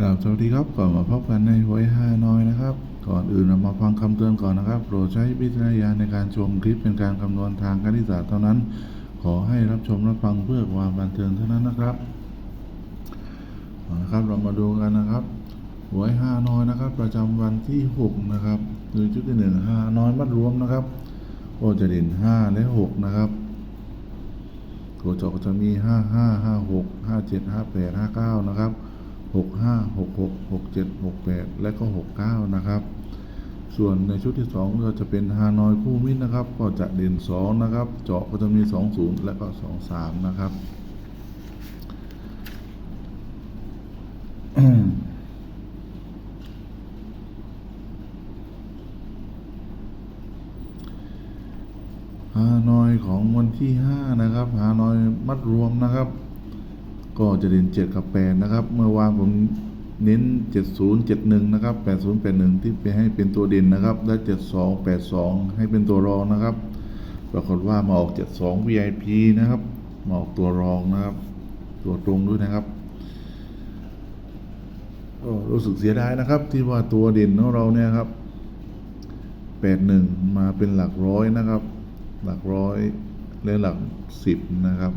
กราบสวัสดีครับก่อนมาพบกันในไว้ห้าน้อยนะครับ ก่อนอื่นเรามาฟังคำเตือนก่อนนะครับ โปรดใช้วิจารณญาณในการชมคลิปเป็นการคำนวณทางคณิตศาสตร์เท่านั้น ขอให้รับชมรับฟังเพื่อความบันเทิงเท่านั้นนะครับนะครับเรามาดูกันนะครับหวยห้าน้อยนะครับ ประจำวันที่หกนะครับโดยชุดที่หนึ่งห้าน้อยมัดรวมนะครับโอจะเด่นห้าและหกนะครับตัวจอกจะมีห้าห้าห้าหกห้าเจ็ดห้าแปดห้าเก้านะครับ หกห้าหกหกหกเจ็ดหกแปดและก็หกเก้านะครับ ส่วนในชุดที่สองก็จะเป็นฮานอยคู่มิตรนะครับ ก็จะเด่นสองนะครับ เจาะก็จะมีสองศูนย์และก็สองสามนะครับฮานอยของวันที่ห้านะครับ ฮานอยมัดรวมนะครับ ก็จะเด่นเจ็ดกับแปดนะครับ เมื่อวานผมเน้นเจ็ดศูนย์เจ็ดหนึ่งนะครับแปดศูนย์แปดหนึ่งที่ไปให้เป็นตัวเด่นนะครับและเจ็ดสองแปดสองให้เป็นตัวรองนะครับ ปรากฏว่ามาออกเจ็ดสอง VIP นะครับมาออกตัวรองนะครับ ตัวตรงด้วยนะครับก็รู้สึกเสียดายนะครับ ที่ว่าตัวเด่นของเราเนี่ยครับแปดหนึ่งมาเป็นหลักร้อยนะครับ หลักร้อยและหลักสิบนะครับ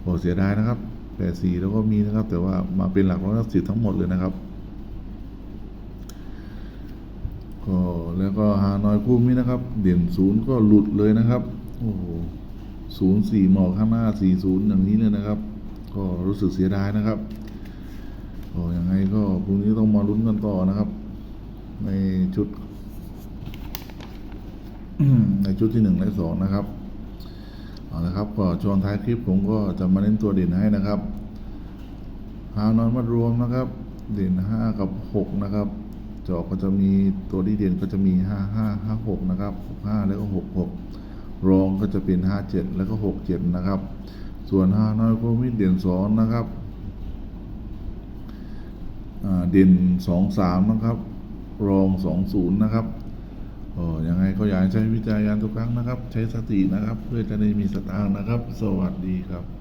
โอ้เสียดายนะครับ แปดสี่แล้วก็มีนะครับ แต่ว่ามาเป็นหลักร้อยหลักสิบทั้งหมดเลยนะครับก็แล้วก็ฮานอยคู่นี้นะครับ เด่นศูนย์ก็หลุดเลยนะครับ โอ้โหศูนย์สี่หมอกข้างหน้าสี่ศูนย์อย่างนี้เลยนะครับ ก็รู้สึกเสียดายนะครับก็ยังไงก็พรุ่งนี้ต้องมาลุ้นกันต่อนะครับ ในชุด ในชุดที่หนึ่งและสองนะครับ เอาละครับก็ช่วงท้ายคลิปผมก็จะมาเน้นตัวเด่นให้นะครับหานอนมารวมนะครับเด่นห้ากับหกนะครับจอก็จะมีตัวที่เด่นก็จะมีห้าห้าห้าหกนะครับหกห้าแล้วก็หกหกรองก็จะเป็นห้าเจ็ดแล้วก็หกเจ็ดนะครับ ส่วนห้าน้อยโควิดเด่นสองนะครับเด่นสองสามนะครับ รองสองศูนย์นะครับ โอ้ยังไงก็อยากให้ใช้วิจารณญาณทุกครั้งนะครับ ใช้สตินะครับ เพื่อจะได้มีสตางค์นะครับ สวัสดีครับ